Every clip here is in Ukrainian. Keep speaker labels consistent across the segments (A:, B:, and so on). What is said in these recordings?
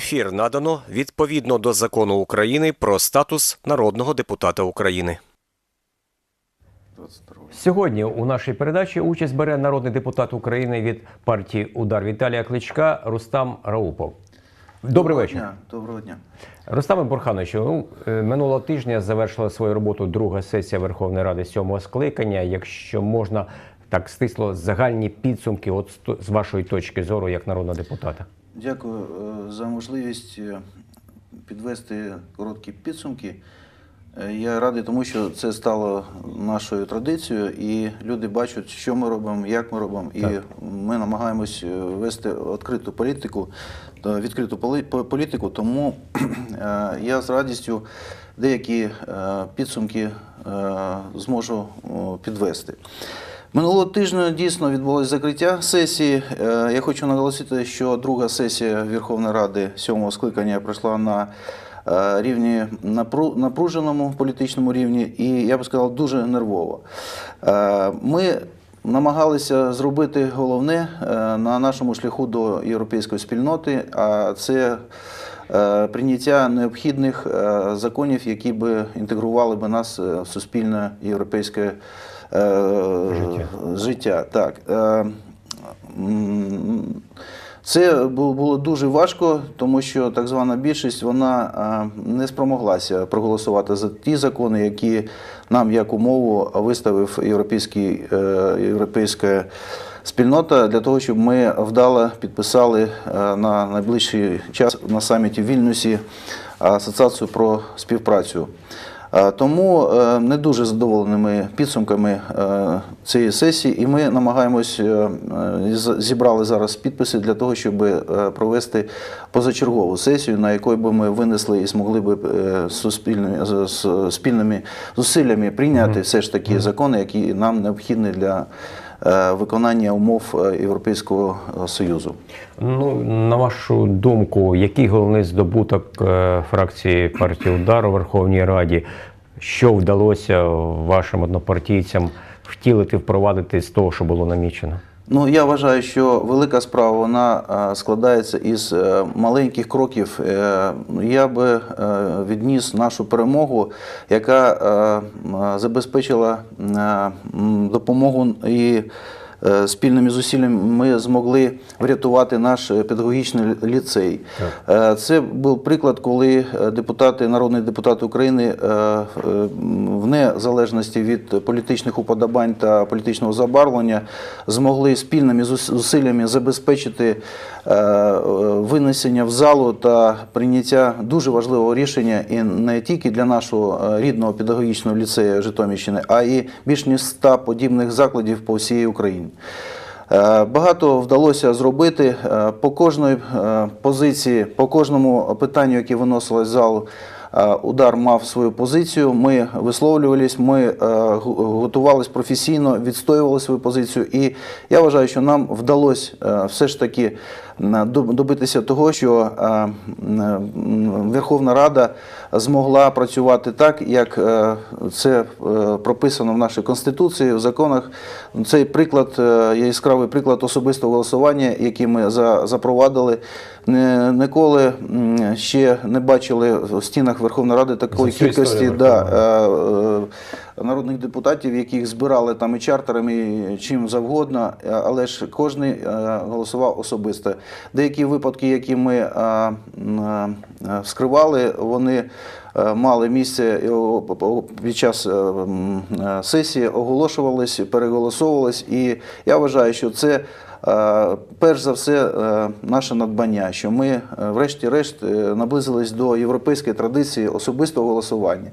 A: Ефір надано відповідно до закону України про статус народного депутата України.
B: Сьогодні у нашій передачі участь бере народний депутат України від партії Удар Віталія Кличка Рустам Раупов. Добрий вечір.
C: Дня. Доброго дня.
B: Рустаме Бурхановичу, ну, е, минулого тижня завершила свою роботу друга сесія Верховної Ради сьомого скликання. Якщо можна так стисло загальні підсумки, от з вашої точки зору, як народного депутата.
C: Дякую е, за можливість е, підвести короткі підсумки. Е, Я радий тому, що це стало нашою традицією, і люди бачать, що ми робимо, як ми робимо. І
B: Так.
C: ми намагаємось вести відкриту політику, відкриту політику. Тому я з радістю деякі підсумки зможу підвести. Минулого тижня дійсно відбулось закриття сесії. Е, Я хочу наголосити, що друга сесія Верховної Ради сьомого скликання пройшла на е, рівні напруженому політичному рівні, і я би сказав, дуже нервово. Е, Ми намагалися зробити головне на нашому шляху до європейської спільноти, а це прийняття необхідних законів, які би інтегрували би нас в суспільне європейське
B: Життя.
C: життя. Так. Е, Це було дуже важко, тому що так звана більшість вона е, не спромоглася проголосувати за ті закони, які нам як умову виставив європейський, е, європейська спільнота для того, щоб ми вдало підписали е, на найближчий час на саміті в Вільнюсі асоціацію про співпрацю. Е, Тому е, не дуже задоволеними підсумками е, цієї сесії, і ми намагаємось зібрали зараз підписи для того, щоб провести позачергову сесію, на якій би ми винесли і змогли би суспільними спільними зусиллями прийняти все ж таки закони, які нам необхідні для виконання умов Європейського союзу.
B: Ну, на вашу думку, який головний здобуток фракції партії Удар у Верховній Раді? Що вдалося вашим однопартійцям втілити, впровадити з того, що було намічено?
C: Ну, я вважаю, що велика справа вона е, складається із е, маленьких кроків. Е, Я би відніс нашу перемогу, яка забезпечила допомогу і. Е, Спільними зусиллями ми змогли врятувати наш е, педагогічний ліцей. Е, Це був приклад, коли депутати, народні депутати України в незалежності від політичних уподобань та політичного забарвлення змогли спільними зус- зусиллями забезпечити винесення в залу та прийняття дуже важливого рішення і не тільки для нашого рідного педагогічного ліцею Житомирщини, а і більш ніж 100 подібних закладів по всій Україні. Е, Багато вдалося зробити Е, по кожної е, позиції, по кожному питанню, яке виносилось в зал. е, Удар мав свою позицію. Ми висловлювались, ми готувалися професійно, відстоювали свою позицію. І я вважаю, що нам вдалося все ж таки добитися того, що е, Верховна Рада змогла працювати так, як е, це е, прописано в нашій конституції, в законах. Цей приклад яскравий приклад особистого голосування, який ми за- запровадили. Ніколи ще не бачили в стінах Верховної Ради такої кількості да, народних депутатів, яких збирали там і чартерами, і чим завгодно, е, але ж кожен голосував особисто. Деякі випадки, які ми е, е, вскривали, вони мали місце під час сесії, оголошувались, переголосовувались. І я вважаю, що це. Перш за все, наше надбання, що ми, врешті-решт, наблизились до європейської традиції особистого голосування.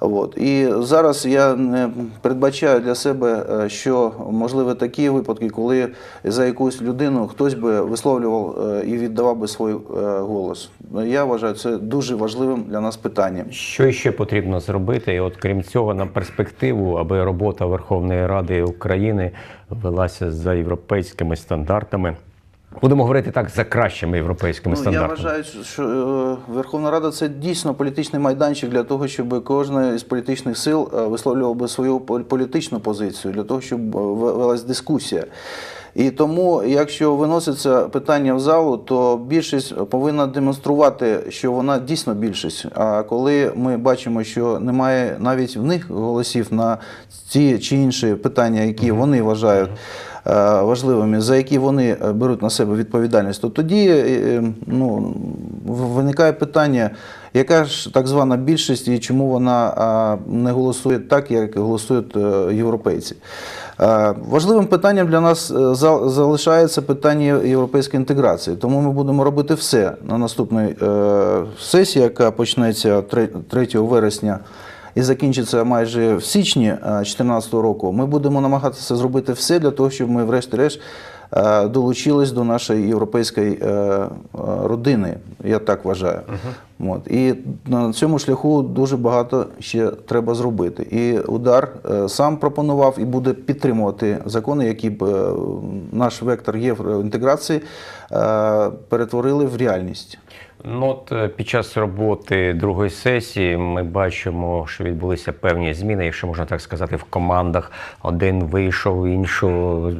C: От. І зараз я не передбачаю для себе, е, що можливо такі випадки, коли за якусь людину хтось би висловлював е, і віддавав би свій е, голос. Я вважаю це дуже важливим для нас питанням.
B: Що ще потрібно зробити? І от крім цього, на перспективу, аби робота Верховної Ради України велася за європейськими стандартами. Будемо говорити так за кращими європейськими
C: Ну, я вважаю, що е, Верховна Рада це дійсно політичний майданчик для того, щоб кожна із політичних сил е, висловлював би свою пол- політичну позицію, для того, щоб е, велась дискусія. І тому, якщо виноситься питання в залу, то більшість повинна демонструвати, що вона дійсно більшість. А коли ми бачимо, що немає навіть в них голосів на ті чи інші питання, які вони вважають е, важливими, за які вони е, беруть на себе відповідальність, то тоді е, ну, виникає питання, яка ж так звана більшість і чому вона не голосує так, як голосують е, європейці. Е, Важливим питанням для нас е, за- залишається питання європейської інтеграції. Тому ми будемо робити все на наступній сесії, яка почнеться 3 3 вересня і закінчиться майже в січні 2014 року. Ми будемо намагатися зробити все для того, щоб ми, врешті-решт, долучились до нашої європейської е, е, родини. Я так вважаю. От. І на цьому шляху дуже багато ще треба зробити. І удар е, сам пропонував і буде підтримувати закони, які б е, наш вектор євроінтеграції е, перетворили в реальність.
B: Ну, от е, під час роботи другої сесії ми бачимо, що відбулися певні зміни, якщо можна так сказати, в командах. Один вийшов, іншого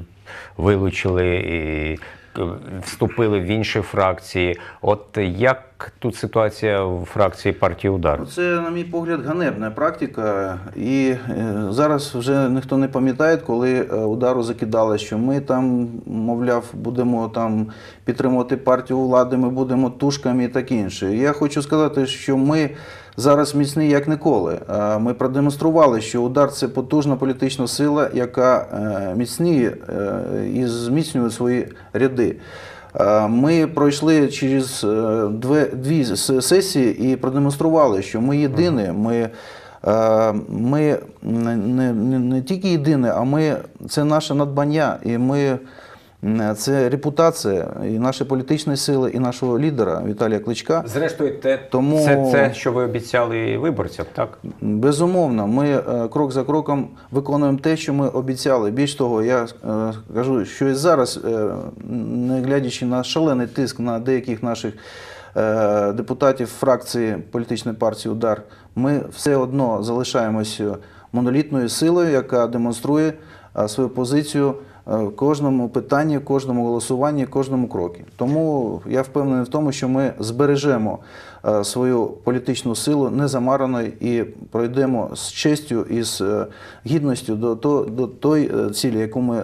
B: вилучили і е, вступили в інші фракції. От як тут ситуація в фракції партії Удар?
C: Це, на мій погляд, ганебна практика. І е, зараз вже ніхто не пам'ятає, коли е, удару закидали, що ми там, мовляв, будемо там підтримувати партію влади, ми будемо тушками і таке інше. Я хочу сказати, що ми зараз міцні як ніколи. Ми продемонстрували, що удар це потужна політична сила, яка е, міцніє і зміцнює свої ряди. Е, Ми пройшли через е, дві, дві сесії і продемонстрували, що ми єдині. Ми, е, ми не, не, не- тільки єдині, а ми це наше надбання, і ми це репутація і нашої політичної сили, і нашого лідера Віталія Кличка.
B: Зрештою, те,
C: Тому-
B: це, це, що ви обіцяли виборцям, так?
C: Безумовно, ми е, крок за кроком виконуємо те, що ми обіцяли. Більш того, я е, кажу, що і зараз, е, не глядячи на шалений тиск на деяких наших депутатів фракції політичної партії Удар, ми все одно залишаємося монолітною силою, яка демонструє свою позицію в кожному питанні, кожному голосуванні, кожному крокі. Тому я впевнений в тому, що ми збережемо е, свою політичну силу незамараною і пройдемо з честю і з е, гідністю до, то- до тої е, цілі, яку ми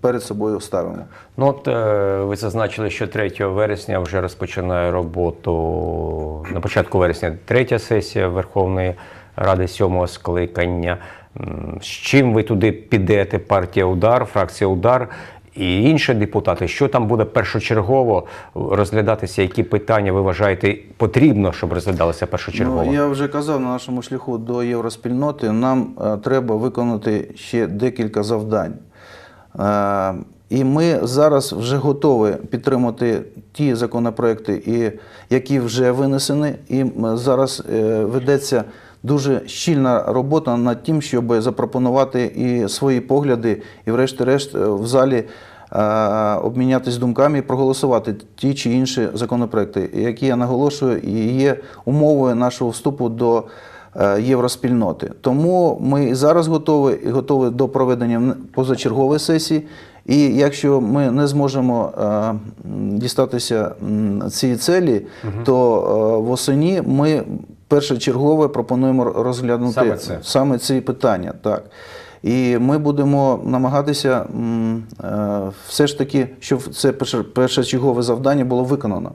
C: перед собою ставимо.
B: Ну, от е, ви зазначили, що 3 вересня вже розпочинає роботу на початку вересня третя сесія Верховної Ради сьомого скликання. З чим ви туди підете? Партія Удар, фракція Удар і інші депутати? Що там буде першочергово розглядатися? Які питання ви вважаєте потрібно, щоб розглядалися першочергово?
C: Ну, я вже казав на нашому шляху до євроспільноти, нам е, треба виконати ще декілька завдань. Е, і ми зараз вже готові підтримати ті законопроекти, і, які вже винесені. І зараз е, ведеться дуже щільна робота над тим, щоб запропонувати і свої погляди, і, врешті-решт, е, в залі е, обмінятися думками і проголосувати ті чи інші законопроекти, які я наголошую, і є умовою нашого вступу до е, євроспільноти. Тому ми і зараз готові і готові до проведення позачергової сесії. І якщо ми не зможемо дістатися цієї цілі, то восені ми першочергове пропонуємо розглянути
B: Саме це.
C: саме ці питання. Так. І ми будемо намагатися е, все ж таки, щоб це першочергове завдання було виконано.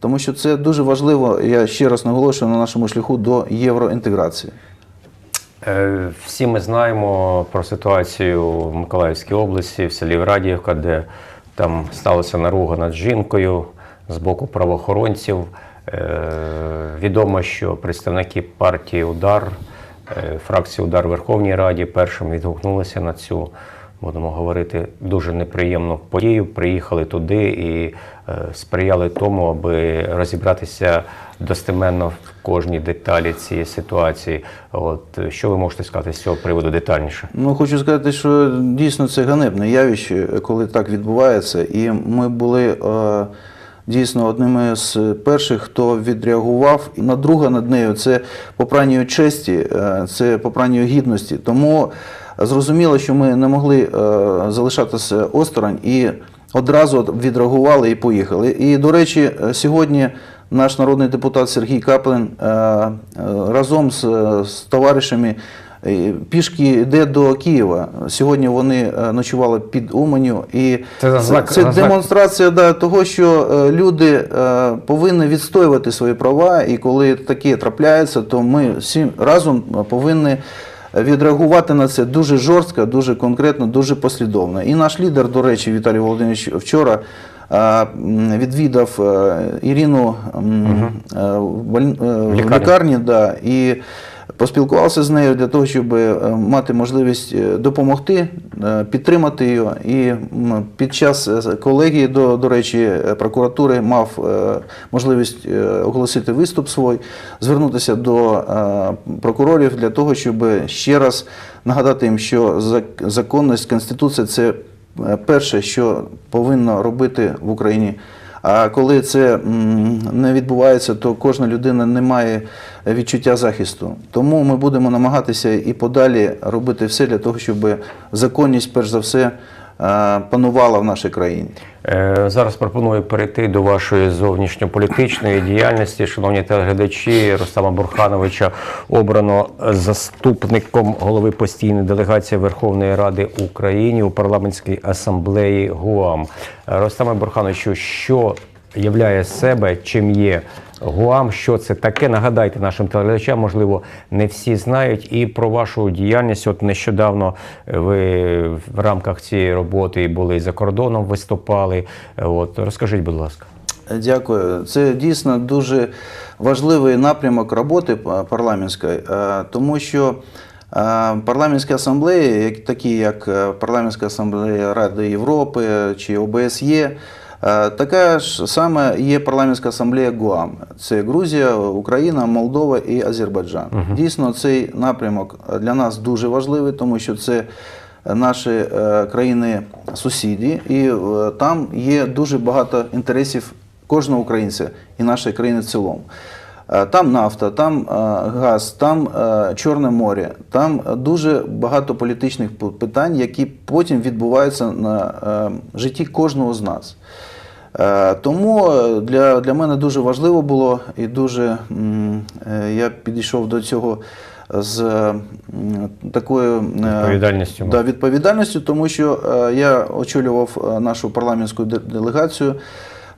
C: Тому що це дуже важливо, я ще раз наголошую на нашому шляху до євроінтеграції.
B: Е, Всі ми знаємо про ситуацію в Миколаївській області, в селі Радіївка, де там сталася наруга над жінкою з боку правоохоронців. Е, Відомо, що представники партії Удар, е, фракції Удар Верховній Раді першим відгукнулися на цю, будемо говорити, дуже неприємну подію. Приїхали туди і е, сприяли тому, аби розібратися достеменно в кожній деталі цієї ситуації. От що ви можете сказати з цього приводу детальніше?
C: Ну, хочу сказати, що дійсно це ганебне явище, коли так відбувається. І ми були дійсно одними з перших, хто відреагував. На друга над нею це попрання честі, е, це попрання гідності. Тому зрозуміло, що ми не могли е, залишатися осторонь і одразу відреагували і поїхали. І, до речі, е, сьогодні наш народний депутат Сергій Каплин е, е, разом з, товаришами е, пішки йде до Києва. Сьогодні вони е, ночували під Уманю. І
B: Це
C: це
B: знак-
C: демонстрація да, того, що е, люди е, повинні відстоювати свої права, і коли таке трапляється, то ми всі разом повинні відреагувати на це дуже жорстко, дуже конкретно, дуже послідовно. І наш лідер, до речі, Віталій Володимирович вчора. е, Відвідав е, Ірину е, в е,
B: лікарні,
C: да, і поспілкувався з нею для того, щоб е, мати можливість е, допомогти, е, підтримати її. І під час колегії, до, до речі, прокуратури мав можливість оголосити виступ свій, звернутися до прокурорів для того, щоб ще раз нагадати їм, що зак- законність, конституція це перше, що повинно робити в Україні. А коли це не відбувається, то кожна людина не має відчуття захисту. Тому ми будемо намагатися і подалі робити все для того, щоб законність, перш за все, панувала в нашій країні.
B: Е, Зараз пропоную перейти до вашої зовнішньополітичної діяльності. Шановні телеглядачі, Рустама Бурхановича обрано заступником голови постійної делегації Верховної Ради України у парламентській асамблеї ГУАМ. Рустаме Бурхановичу, що являє себе, чим є ГУАМ, що це таке? Нагадайте нашим телеглядачам, можливо, не всі знають. І про вашу діяльність. От нещодавно ви в рамках цієї роботи були за кордоном, виступали. От розкажіть, будь ласка.
C: Дякую. Це дійсно дуже важливий напрямок роботи парламентської, е, тому що е, парламентські асамблеї, такі як е, Парламентська асамблея Ради Європи чи ОБСЄ, е, така ж саме є парламентська асамблея ГУАМ. Це Грузія, Україна, Молдова і Азербайджан. Дійсно, цей напрямок для нас дуже важливий, тому що це наші е, країни-сусіди, і е, там є дуже багато інтересів кожного українця і нашої країни в цілому. Е, Там нафта, там е, газ, там е, Чорне море, там дуже багато політичних питань, які потім відбуваються на е, житті кожного з нас. Е, Тому е, для, для мене дуже важливо було і дуже е, я підійшов до цього з такою
B: Відповідальністю.
C: Да, відповідальністю, тому що я очолював нашу парламентську делегацію.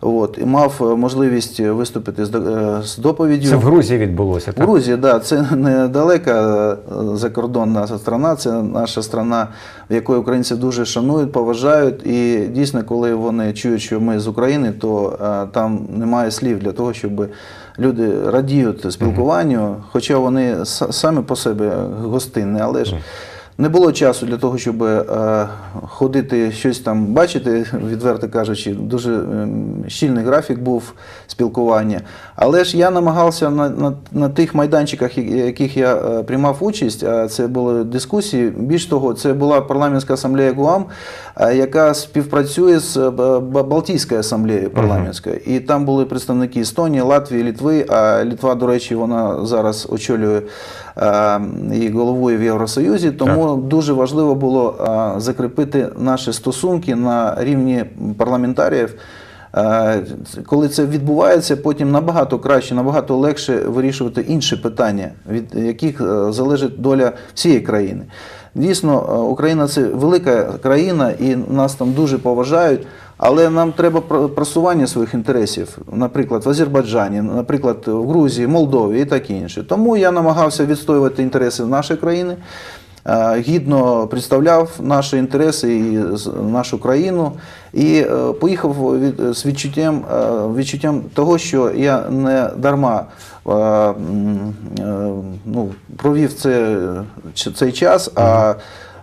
C: От, і мав е, можливість виступити з, е, з доповіддю.
B: Це в Грузії відбулося,
C: В
B: так?
C: Да, це не далека е, закордонна страна, це наша страна, в якої українці дуже шанують, поважають. І дійсно, коли вони чують, що ми з України, то е, там немає слів для того, щоб люди радіють спілкуванню, хоча вони самі по себе гостинні, але ж. Не було часу для того, щоб е, ходити щось там бачити, відверто кажучи, дуже ем, щільний графік був спілкування. Але ж я намагався на, на, на тих майданчиках, яких я е, приймав участь, а це були дискусії. Більш того, це була парламентська асамблея ГУАМ, яка співпрацює з е, Балтійською асамблеєю парламентською. І там були представники Естонії, Латвії, Літви. А Літва, до речі, вона зараз очолює і головує в Євросоюзі. Тому дуже важливо було закріпити наші стосунки на рівні парламентаріїв. Коли це відбувається, потім набагато краще, набагато легше вирішувати інші питання, від яких е, залежить доля всієї країни. Дійсно, е, Україна це велика країна, і нас там дуже поважають. Але нам треба про- просування своїх інтересів, наприклад, в Азербайджані, наприклад, в Грузії, Молдові і так інше. Тому я намагався відстоювати інтереси нашої країни, гідно представляв наші інтереси і нашу країну. І е, поїхав від, з відчуттям, е, відчуттям того, що я не дарма е, е, ну, провів це, цей час, а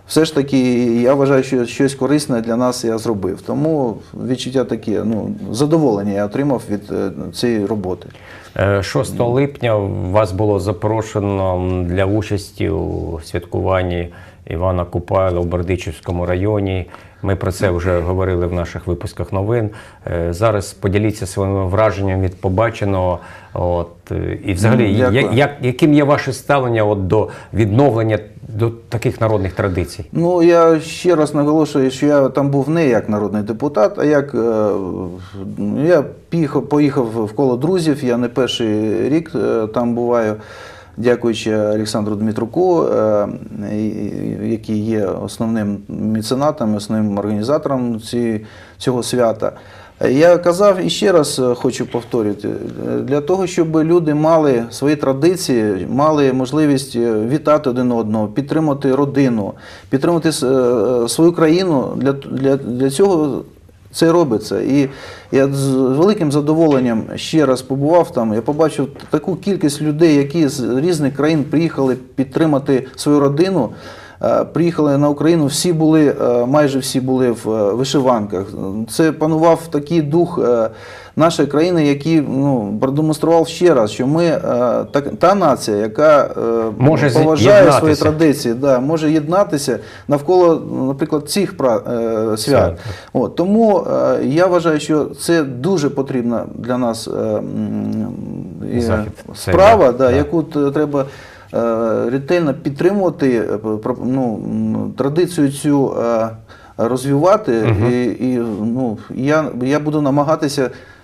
C: все ж таки я вважаю, що щось корисне для нас я зробив. Тому відчуття таке, ну, задоволення я отримав від е, цієї роботи.
B: Е, 6 липня вас було запрошено для участі у святкуванні Івана Купайла у Бердичівському районі Ми про це вже говорили в наших випусках новин. Е, Зараз поділіться своїми враженнями від побаченого. От, е, і взагалі,
C: Ну, дякую.
B: як, як, яким є ваше ставлення от, до відновлення до таких народних традицій?
C: Ну, я ще раз наголошую, що я там був не як народний депутат, а як е, я поїхав, поїхав в коло друзів. Я не перший рік там буваю, дякуючи Олександру Дмитруку, е, який є основним меценатом, основним організатором цього свята. Я казав і ще раз хочу повторити, для того, щоб люди мали свої традиції, мали можливість е, вітати один одного, підтримати родину, підтримати е, свою країну, для, для, для цього це робиться. І я з великим задоволенням ще раз побував там. Я побачив таку кількість людей, які з різних країн приїхали підтримати свою родину. Е, Приїхали на Україну, всі були, е, майже всі були в е, вишиванках. Це панував такий дух нашої країни, який ну, продемонстрував ще раз, що ми е, так, та нація, яка е,
B: Може
C: поважає свої традиції, да, може єднатися навколо, наприклад, цих пра- е, свят. От, тому е, я вважаю, що це дуже потрібна для нас е, е,
B: Захід.
C: справа, да,
B: да.
C: яку треба ретельно підтримувати, ну, традицію цю розвивати. І, і, ну, я, я буду намагатися.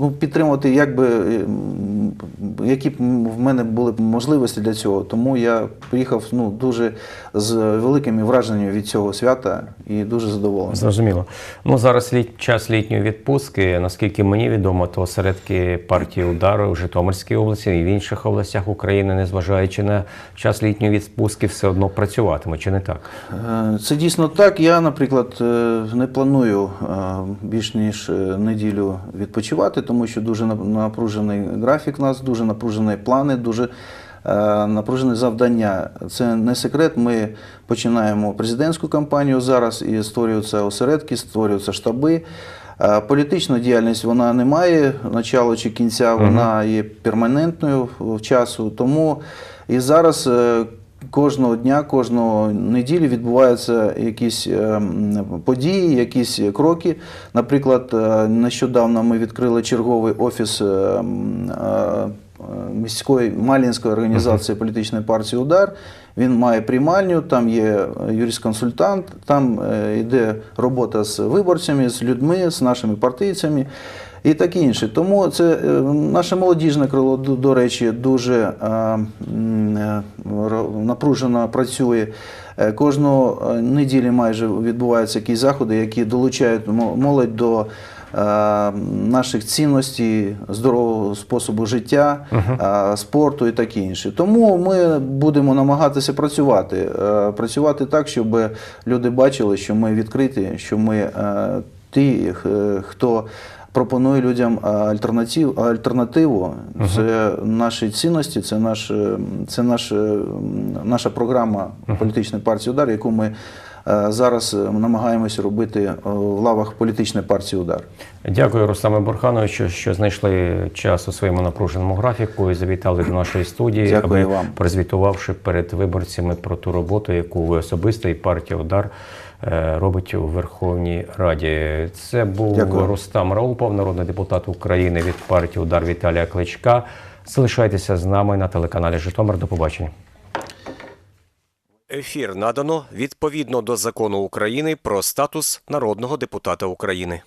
C: Ну, підтримувати, якби, е, м, які б в мене були можливості для цього. Тому я приїхав ну, дуже з великими враженнями від цього свята і дуже задоволений.
B: Зрозуміло. Ну зараз літ, час літньої відпустки. Наскільки мені відомо, то осередки партії удару в Житомирській області і в інших областях України, незважаючи на час літньої відпустки, все одно працюватиме, чи не так?
C: Е, Це дійсно так. Я, наприклад, е, не планую е, більш ніж е, неділю відпочивати, тому що дуже напружений графік у нас, дуже напружені плани, дуже е, напружені завдання. Це не секрет. Ми починаємо президентську кампанію зараз і створюються осередки, створюються штаби. Е, Політична діяльність вона не має начала чи кінця, вона є перманентною в часу. Тому і зараз е, кожного дня, кожного неділі відбуваються якісь е, події, якісь кроки. Наприклад, е, нещодавно ми відкрили черговий офіс е, міської Малінської організації політичної партії Удар. Він має приймальню, там є юрисконсультант, там йде робота з виборцями, з людьми, з нашими партійцями і таке інше. Тому це е, наше молодіжне крило, до, речі, дуже е, е, напружено працює. Кожного е, неділі майже відбуваються якісь заходи, які долучають молодь до наших цінностей, здорового способу життя, спорту і таке інше. Тому ми будемо намагатися працювати, працювати так, щоб люди бачили, що ми відкриті, що ми ті, хто пропонує людям альтернатив, альтернативу. Це наші цінності, це, наш, е, це наш, е, наша програма політичної партії Удар, яку ми е, зараз намагаємося робити в лавах політичної партії Удар.
B: Дякую, Рустаме Бурхановичу, що знайшли час у своєму напруженому графіку і завітали до нашої студії,
C: Дякую
B: аби
C: вам.
B: прозвітувавши перед виборцями про ту роботу, яку ви особисто і партія Удар робить у Верховній Раді. Це був
C: Дякую.
B: Рустам Раупов, народний депутат України від партії Удар Віталія Кличка. Залишайтеся з нами на телеканалі Житомир. До побачення.
A: Ефір надано відповідно до закону України про статус народного депутата України.